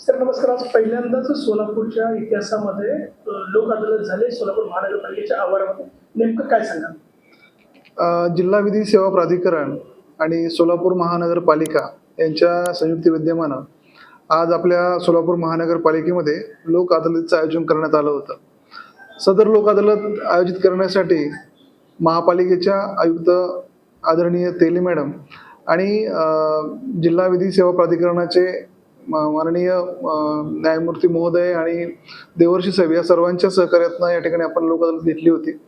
Sir नमस्कार. आज पहिल्यांदाच सोलापूरच्या इतिहासामध्ये लोक अदालत झाले सोलापूर महानगरपालिकेच्या आवारामध्ये. नेमकं काय सांगा जिल्हा विधी सेवा प्राधिकरण आणि सोलापूर महानगरपालिका यांच्या संयुक्त विद्यमानं आज आपल्या सोलापूर महानगरपालिकेमध्ये लोक अदालतीचं आयोजन करण्यात आलं होतं. सदर लोक अदालत आयोजित करण्यासाठी महापालिकेच्या आयुक्त आदरणीय तेली मॅडम आणि जिल्हा विधी सेवा प्राधिकरणाचे माननीय न्यायमूर्ती महोदय आणि देवर्षी साहेब या सर्वांच्या सहकार्यातनं या ठिकाणी आपण लोक अदालत घेतली होती.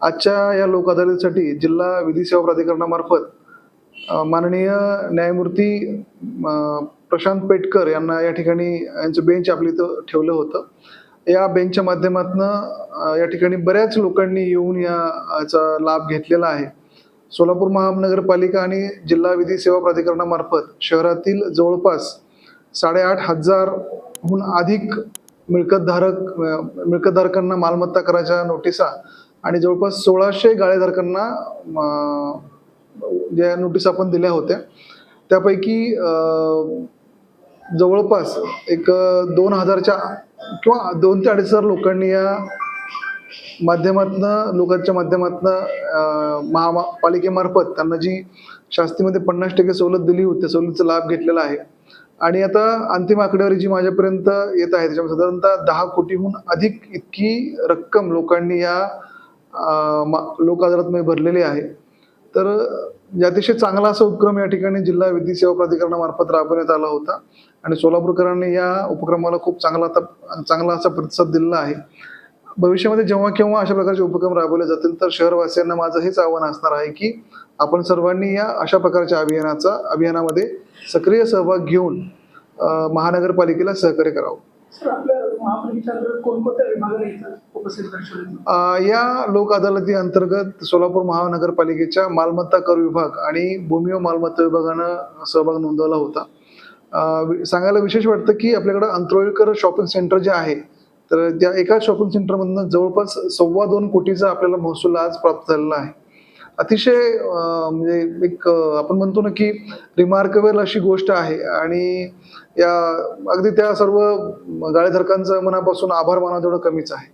आजच्या या लोक अदालतीसाठी जिल्हा विधी सेवा प्राधिकरणामार्फत माननीय न्यायमूर्ती प्रशांत पेटकर यांना या ठिकाणी यांचं बेंच आपल्या इथं ठेवलं होतं. या बेंचच्या माध्यमातून या ठिकाणी बऱ्याच लोकांनी येऊन याचा लाभ घेतलेला आहे. सोलापूर महानगरपालिका आणि जिल्हा विधी सेवा प्राधिकरणामार्फत शहरातील जवळपास साडेआठ हजारहून अधिक मिळकतधारक मिळकतधारकांना मालमत्ता कराच्या नोटिसा आणि जवळपास सोळाशे गाळेधारकांना ज्या नोटीस आपण दिल्या होत्या त्यापैकी जवळपास एक दोन हजारच्या किंवा दोन ते अडीच हजार लोकांनी या माध्यमातनं लोकांच्या माध्यमातनं महापालिकेमार्फत त्यांना जी शास्तीमध्ये पन्नास टक्के सवलत दिली होती त्या सवलतीचा लाभ घेतलेला आहे. आणि आता अंतिम आकडेवारी जी माझ्यापर्यंत येत आहे त्याच्यामध्ये साधारणतः दहा कोटीहून अधिक इतकी रक्कम लोकांनी या मा- लोक अदालतमध्ये भरलेली आहे. तर अतिशय चांगला असा उपक्रम या ठिकाणी जिल्हा विधी सेवा प्राधिकरणामार्फत राबवण्यात आला होता. आणि सोलापूरकरांनी या उपक्रमाला खूप चांगला आता चांगला असा प्रतिसाद दिलेला आहे. भविष्यामध्ये जेव्हा केव्हा अशा प्रकारचे उपक्रम राबवले जातील तर शहरवासियांना माझं हेच आव्हान असणार आहे की आपण सर्वांनी या अशा प्रकारच्या अभियानाचा अभियानामध्ये सक्रिय सहभाग घेऊन महानगरपालिकेला सहकार्य करावं. या लोक अदालती अंतर्गत सोलापूर महानगरपालिकेच्या मालमत्ता कर विभाग आणि भूमी व मालमत्ता विभागानं सहभाग नोंदवला होता. सांगायला विशेष वाटतं की आपल्याकडं अंतरोळीकर शॉपिंग सेंटर जे आहे तर त्या एका शॉपिंग सेंटरमधनं जवळपास सव्वा दोन कोटीचा आपल्याला महसूल आज प्राप्त झालेला आहे. अतिशय म्हणजे एक आपण म्हणतो ना की रिमार्केबल अशी गोष्ट आहे आणि या अगदी त्या सर्व गाळेधारकांचं मनापासून आभार मानावं तेवढं कमीच आहे.